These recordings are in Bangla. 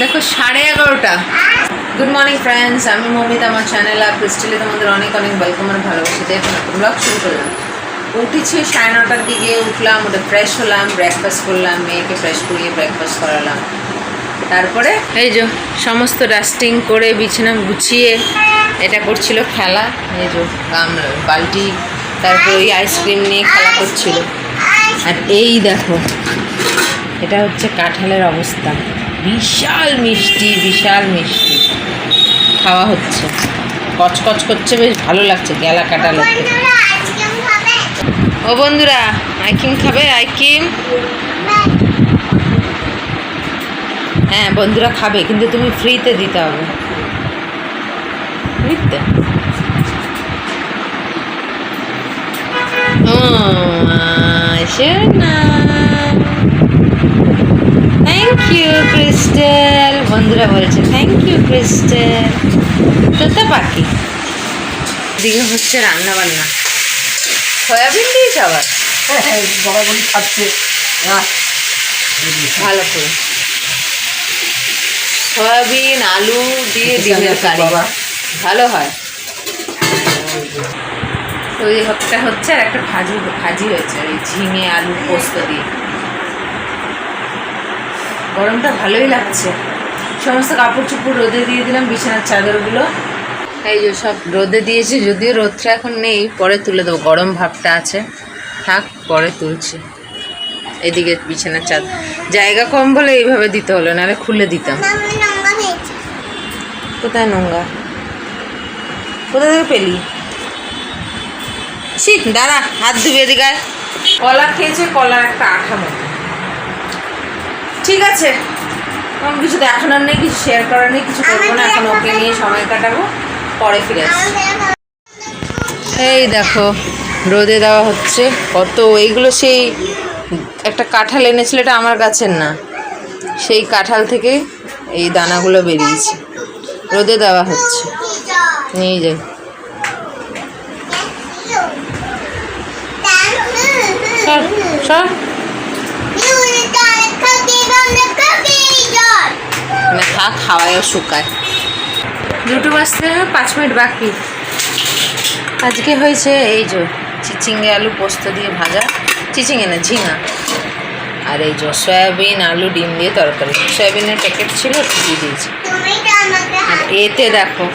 দেখো সাড়ে এগারোটা। গুড মর্নিং ফ্রেন্ডস আমি মমিতা, আমার চ্যানেল আর ক্রিস্টালে তোমাদের অনেক অনেক ওয়েলকাম আর ভালোবাসি এখন ব্লগ শুরু করলাম। উঠেছি সাড়ে নটার দিকে, উঠলাম ওটা ফ্রেশ হলাম ব্রেকফাস্ট করলাম, মেয়েকে ফ্রেশ করিয়ে ব্রেকফাস্ট করালাম। তারপরে এই যে, সমস্ত ডাস্টিং করে, বিছানা গুছিয়ে, এটা করছিল খেলা। এই যে বালতি, তারপরে ওই আইসক্রিম নিয়ে খেলা করছিল। আর এই দেখো, এটা হচ্ছে কাঁঠালের অবস্থা। বিশাল মিষ্টি বিশাল মিষ্টি। খাওয়া হচ্ছে। কচকচ করছে, বেশ ভালো লাগছে গেলা কাটা থেকে ও বন্ধুরা, আইকিম খাবে? আইকিম? হ্যাঁ বন্ধুরা খাবে, কিন্তু তুমি ফ্রিতে দিতে হবে। ফ্রিতে ও না। থ্যাংক ইউ ক্রিস্টেল বন্ধুরা বলছে থ্যাংক ইউ ক্রিস্টেল তোতা পাখি। দিকে হচ্ছে রান্না বান্না সয়াবিন দিয়েছে আবার? ভালো করে। সয়াবিন, আলু দিয়ে ডিমের কারি। ভালো হয়। ওই একটা হচ্ছে আর একটা ভাজি ভাজি হয়েছে, ওই ঝিঙে, আলু পোস্ত দিয়ে। গরমটা ভালোই লাগছে। সমস্ত কাপড় চোপড় রোদে দিয়ে দিলাম বিছানার চাদরগুলো। এই যে সব রোদে দিয়েছি যদিও রোদটা এখন নেই পরে তুলে দেবো। গরম ভাবটা আছে। থাক পরে তুলছি। এদিকে বিছানার চাদ জায়গা কম বলে এইভাবে দিতে হলো নাহলে খুলে দিতাম। কোথায় নোংরা? কোথা থেকে পেলি? শীত দাঁড়া হাত ধুবে এদিকে কলা খেয়েছে কলার একটা আঠা মতো। ঠিক আছে। এখন কিছু দেখানোর নেই, কিছু শেয়ার করার নেই, কিছু করব না। এখন ওকে নিয়ে সময় কাটাবো, পরে ফিরে আসছি এই দেখো, রোদে দেওয়া হচ্ছে। কত এইগুলো সেই একটা কাঁঠাল এনেছিল, এটা আমার গাছের না। সেই কাঁঠাল থেকে এই দানাগুলো বেরিয়েছে। রোদে দেওয়া হচ্ছে। নিয়ে যাই। সর সর। মানে থাক হাওয়ায়ও শুকায়। দুটো বাজতে পাঁচ মিনিট বাকি। আজকে হয়েছে এই যে চিচিঙ্গে আলু পোস্ত দিয়ে ভাজা। চিচিঙ্গে না ঝিঙা। আর এই যে সয়াবিন আলু ডিম দিয়ে তরকারি। সয়াবিনের প্যাকেট ছিল দিয়ে দিয়েছি। আর এতে দেখো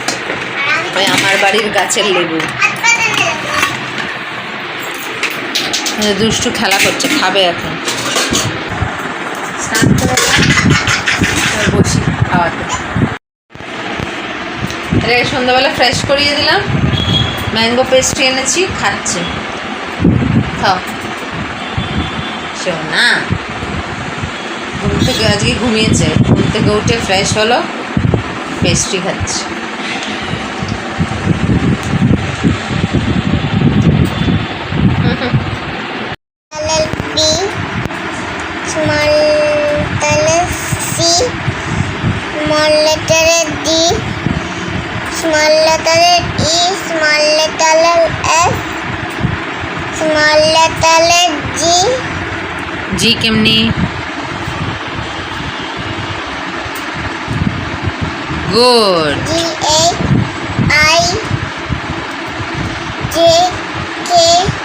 ওই আমার বাড়ির গাছের লেবু। দুষ্টু খেলা করছে খাবে এখন। স্নান করে খাওয়াতে। এটাকে সন্ধ্যাবেলা ফ্রেশ করিয়ে দিলাম। ম্যাঙ্গো পেস্ট্রি এনেছি, খাচ্ছে। খাও। না। ঘুম থেকে আজকে ঘুমিয়েছে। ঘুম থেকে উঠে ফ্রেশ হলো পেস্ট্রি খাচ্ছে। letter E, small letter S, small letter G. G કેમની Good. G A I J K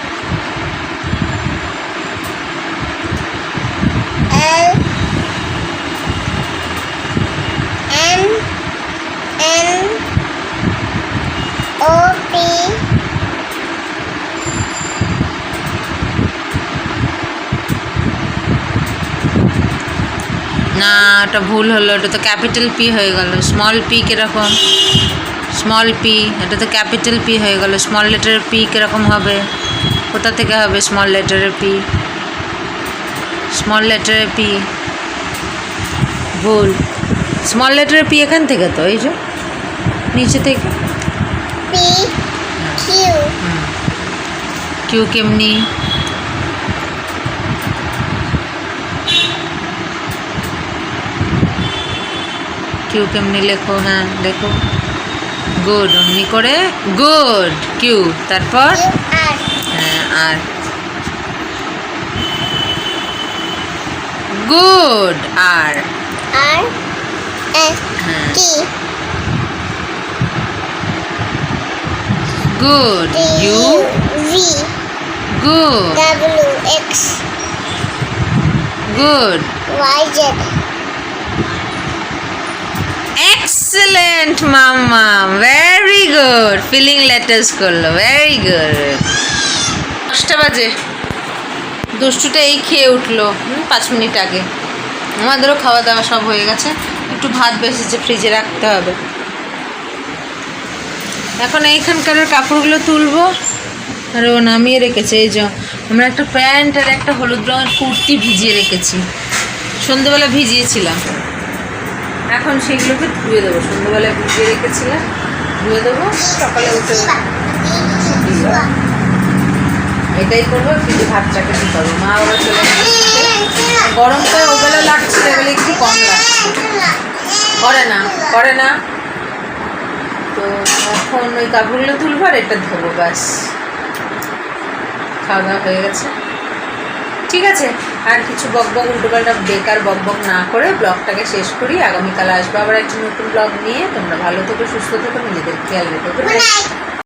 না ওটা ভুল হলো ওটা তো ক্যাপিটাল পি হয়ে গেল স্মল পি কীরকম? স্মল পি এটা তো ক্যাপিটাল পি হয়ে গেল স্মল লেটারের পি কীরকম হবে? কোথা থেকে হবে স্মল লেটারের পি স্মল লেটারের পি ভুল। স্মল লেটারের পি এখান থেকে তো এই যে নিচে থেকে। কিউ কেমনি? কিউ কেমনি লেখো হ্যাঁ লেখো। গুড অমনি করে গুড কিউ তারপর? Q R হ্যাঁ আর গুড আর R T good D U V good W X good Y Z excellent মাম্মা ভেরি গুড ফিলিং লেটার্স করল. ভেরি গুড দশটা বাজে। দুষ্টুটা এই খেয়ে উঠল পাঁচ মিনিট আগে। আমাদেরও খাওয়া দাওয়া সব হয়ে গেছে। একটু ভাত বেসেছে ফ্রিজে রাখতে হবে। এখন এইখানকার কাপড়গুলো তুলবো। আর ও নামিয়ে রেখেছে, এই যে আমরা একটা প্যান্ট আর একটা হলুদ রঙের কুর্তি ভিজিয়ে রেখেছি। সন্ধেবেলা ভিজিয়েছিলাম। এখন সেগুলোকে ধুয়ে দেবো। সন্ধ্যেবেলা ভিজিয়ে রেখেছিলাম, ধুয়ে দেবো, সকালে উঠে এটাই করব, কিন্তু ভাতটাকে কি করব মা আবার চলে গরমটা ওবেলা লাগছিল এবেলা একটু কম লাগছে। করে না করে না। তো এখন ওই কাপড়গুলো তুলবো আর এটা ধোবো, ব্যাস। খাওয়া দাওয়া হয়ে গেছে। ঠিক আছে? আর কিছু বক বক, উল্টোপাল্টা বেকার বক বক না করে ব্লগটাকে শেষ করি। আগামীকাল আসব আবার একটি নতুন ব্লগ নিয়ে। তোমরা ভালো থেকো, সুস্থ থেকো, নিজেদের খেয়াল রেখো।